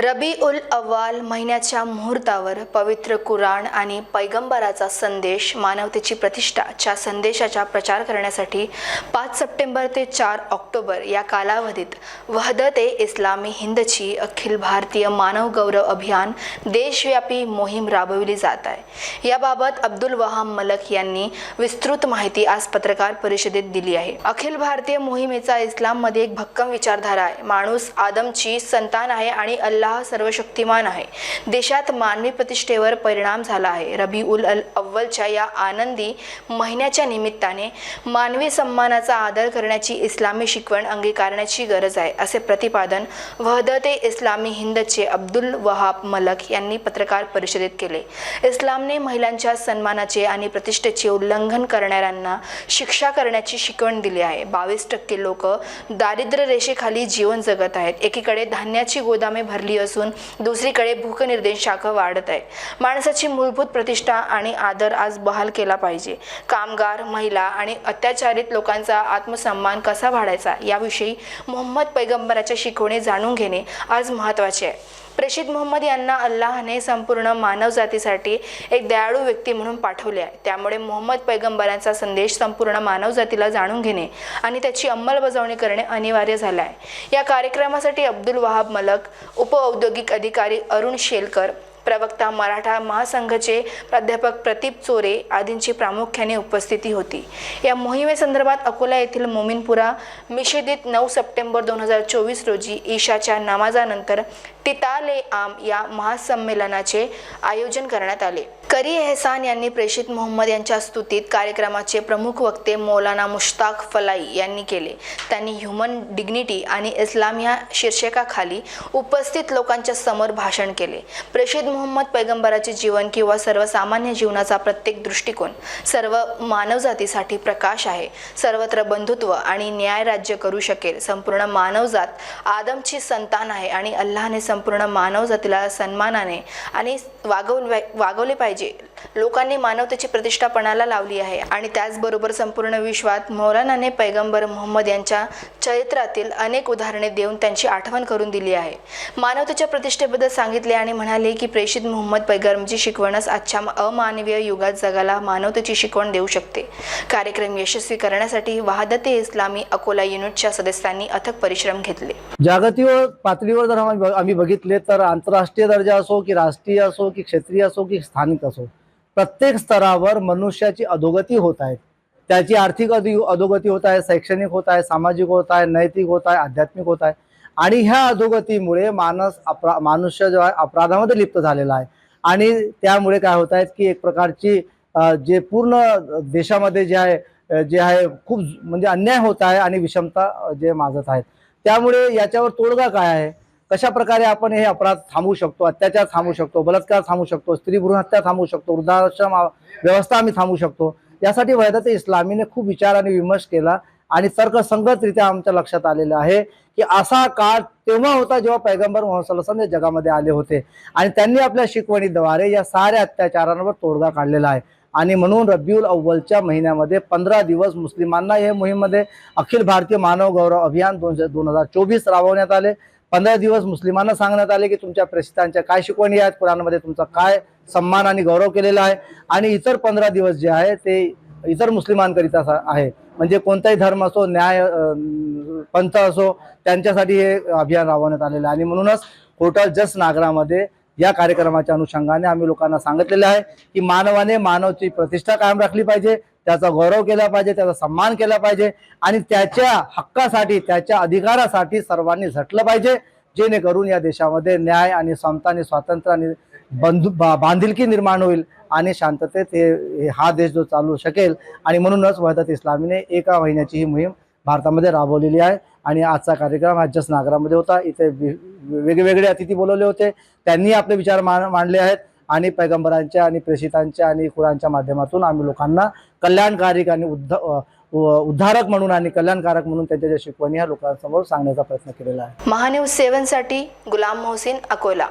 रबी उल अव्वाल महिन्याच्या मुहूर्तावर पवित्र कुराण आणि पैगंबराचा संदेश मानवतेची प्रतिष्ठाच्या संदेशाचा प्रचार करण्यासाठी पाच सप्टेंबर ते चार ऑक्टोबर या कालावधीत वहदत ए इस्लामी हिंदची अखिल भारतीय मानव गौरव अभियान देशव्यापी मोहीम राबविली जात आहे. याबाबत अब्दुल वहाम मलक यांनी विस्तृत माहिती आज पत्रकार परिषदेत दिली आहे. अखिल भारतीय मोहिमेचा इस्लाममध्ये एक भक्कम विचारधारा आहे. माणूस आदमची संतान आहे आणि अल्ला अल्लाह सर्वशक्तिमान आहे. देशात मानवी प्रतिष्ठेवर परिणाम झाला आहे. रबी उल अल अव्वलच्या या आनंदी महिन्याच्या निमित्ताने मानवी सन्मानाचा आदर करण्याची इस्लामी शिकवण अंगीकारण्याची गरज आहे असे प्रतिपादन वहदते इस्लामी हिंदचे अब्दुल वहाब मलक यांनी पत्रकार परिषदेत केले. इस्लामने महिलांच्या सन्मानाचे आणि प्रतिष्ठेचे उल्लंघन करणाऱ्यांना शिक्षा करण्याची शिकवण दिली आहे. बावीस टक्के लोक दारिद्र्य रेषेखाली जीवन जगत आहेत. एकीकडे धान्याची गोदामे भरली असून दुसरीकडे भूकनिर्देशांक वाढत आहे. माणसाची मूलभूत प्रतिष्ठा आणि आदर आज बहाल केला पाहिजे. कामगार महिला आणि अत्याचारित लोकांचा आत्मसन्मान कसा वाढायचा याविषयी मोहम्मद पैगंबराच्या शिकवणी जाणून घेणे आज महत्त्वाचे आहे. प्रेषित मोहम्मद यांना अल्लाहने संपूर्ण मानवजातीसाठी एक दयाळू व्यक्ती म्हणून पाठवले आहे. त्यामुळे मोहम्मद पैगंबरांचा संदेश संपूर्ण मानवजातीला जाणून घेणे आणि त्याची अंमलबजावणी करणे अनिवार्य झालं आहे. या कार्यक्रमासाठी अब्दुल वहाब मलक उपऔद्योगिक अधिकारी अरुण शेलकर प्रवक्ता मराठा महासंघाचे प्राध्यापक प्रदीप चोरे आदींची प्रामुख्याने उपस्थिती होती. या मोहिमेसंदर्भात अकोला येथील मोमिनपुरा मिशेदीत नऊ सप्टेंबर दोन हजार चोवीस रोजी ईशाच्या नमाजानंतर तिताले आम या महासंमेलनाचे आयोजन करण्यात आले. करी एहसान यांनी प्रेषित मोहम्मद यांच्या स्तुतीत कार्यक्रमाचे प्रमुख वक्ते मौलाना मुश्ताक फलाई यांनी केले. त्यांनी ह्युमन डिग्निटी आणि इस्लाम या शीर्षकाखाली उपस्थित लोकांच्या समोर भाषण केले. प्रेषित मोहम्मद पैगंबराचे जीवन किंवा सर्वसामान्य जीवनाचा प्रत्येक दृष्टिकोन सर्व मानवजातीसाठी प्रकाश आहे. सर्वत्र बंधुत्व आणि न्याय राज्य करू शकेल. संपूर्ण मानवजात आदमची संतान आहे आणि अल्लाने संपूर्ण मानवजातीला सन्मानाने आणि वागवले वागवले पाहिजे. लोकांनी मानवतेची प्रतिष्ठापणाला लावली आहे. आणि त्याचबरोबर संपूर्ण विश्वात मौलानाने पैगंबर मोहम्मद यांच्या चरित्रातील अनेक उदाहरणे देऊन त्यांची आठवण करून दिली आहे. मानवतेच्या प्रतिष्ठेबद्दल सांगितले आणि म्हणाले की प्रेषित मोहम्मद पैगंबरची शिकवणच आजच्या अमानवीय युगात जगाला मानवतेची शिकवण देऊ शकते. कार्यक्रम यशस्वी करण्यासाठी वहादते इस्लामी अकोला युनिटच्या सदस्यांनी अथक परिश्रम घेतले. जागतिक पातळीवर जर आम्ही आम्ही बघितले तर आंतरराष्ट्रीय दर्जा असो की राष्ट्रीय असो की क्षेत्रीय असो की स्थानिक असो प्रत्येक स्तरावर मनुष्याची अधोगती होत आहे. त्याची आर्थिक अधि अधोगती होत आहे शैक्षणिक होत आहे सामाजिक होत आहे नैतिक होत आहे आध्यात्मिक होत आहे. आणि ह्या अधोगतीमुळे मानस अपरा मनुष्य जो आहे अपराधामध्ये लिप्त झालेला आहे. आणि त्यामुळे काय होत आहेत की एक प्रकारची जे पूर्ण देशामध्ये जे आहे जे आहे खूप म्हणजे अन्याय होत आहे आणि विषमता जे माजत आहेत. त्यामुळे याच्यावर तोडगा काय आहे? कशा प्रकारे आपण हे अपराध थांबवू शकतो अत्याचार थांबवू शकतो बलात्कार थांबवू शकतो स्त्री भ्रूण हत्या थांबवू शकतो वृद्धाश्रम व्यवस्था आम्ही थांबवू शकतो यासाठी वैदत इस्लामीने खूप विचार आणि विमर्श केला आणि तर्कसंगतरित्या आमच्या लक्षात आलेलं आहे की असा काळ तेव्हा होता जेव्हा पैगंबर मोहम्मद जगामध्ये आले होते. आणि त्यांनी आपल्या शिकवणीद्वारे या साऱ्या अत्याचारांवर तोडगा काढलेला आहे. आणि म्हणून रब्युल अव्वलच्या महिन्यामध्ये पंधरा दिवस मुस्लिमांना हे मोहीममध्ये अखिल भारतीय मानव गौरव अभियान दोन दोन हजार चोवीस राबवण्यात आले. पंधरा दिवस मुस्लिमांना सांगण्यात आले की तुमच्या प्रेषितांच्या काय शिकवणी आहेत? कुराणमध्ये तुमचा काय सन्मान आणि गौरव केलेला आहे? आणि इतर पंधरा दिवस जे आहे ते इतर मुस्लिमांकरिता आहे. म्हणजे कोणताही धर्म असो न्याय पंथ असो त्यांच्यासाठी हे अभियान राबवण्यात आलेलं आहे. आणि म्हणूनच होटल जस नागरामध्ये या कार्यक्रमाच्या अनुषंगाने आम्ही लोकांना सांगितलेलं आहे की मानवाने मानवची प्रतिष्ठा कायम राखली पाहिजे त्याचा गौरव केला पाहिजे त्याचा सन्मान केला पाहिजे आणि त्याच्या हक्कासाठी त्याच्या अधिकारासाठी सर्वांनी झटलं पाहिजे जेणेकरून या देशामध्ये न्याय आणि समता आणि स्वातंत्र्य आणि बा- बांधिलकी निर्माण होईल आणि शांततेत हे हे- हा देश जो चालू शकेल. आणि म्हणूनच वहदत इस्लामीने एका महिन्याची ही मोहीम भारतामध्ये राबवलेली आहे. आणि आजचा कार्यक्रम हा जस नागरामध्ये होता. इथे वेगवेगळे अतिथी बोलवले होते. त्यांनी आपले विचार मांडले आहेत. आणि पैगंबरांच्या आणि प्रेषितांच्या आणि कुरांच्या माध्यमातून आम्ही लोकांना कल्याणकारी आणि उद्ध उद्धारक म्हणून आणि कल्याणकारक म्हणून त्यांच्या ज्या शिकवणी ह्या लोकांसमोर सांगण्याचा प्रयत्न केलेला आहे. महान्यूज सेव्हनसाठी गुलाम मोहसिन अकोला.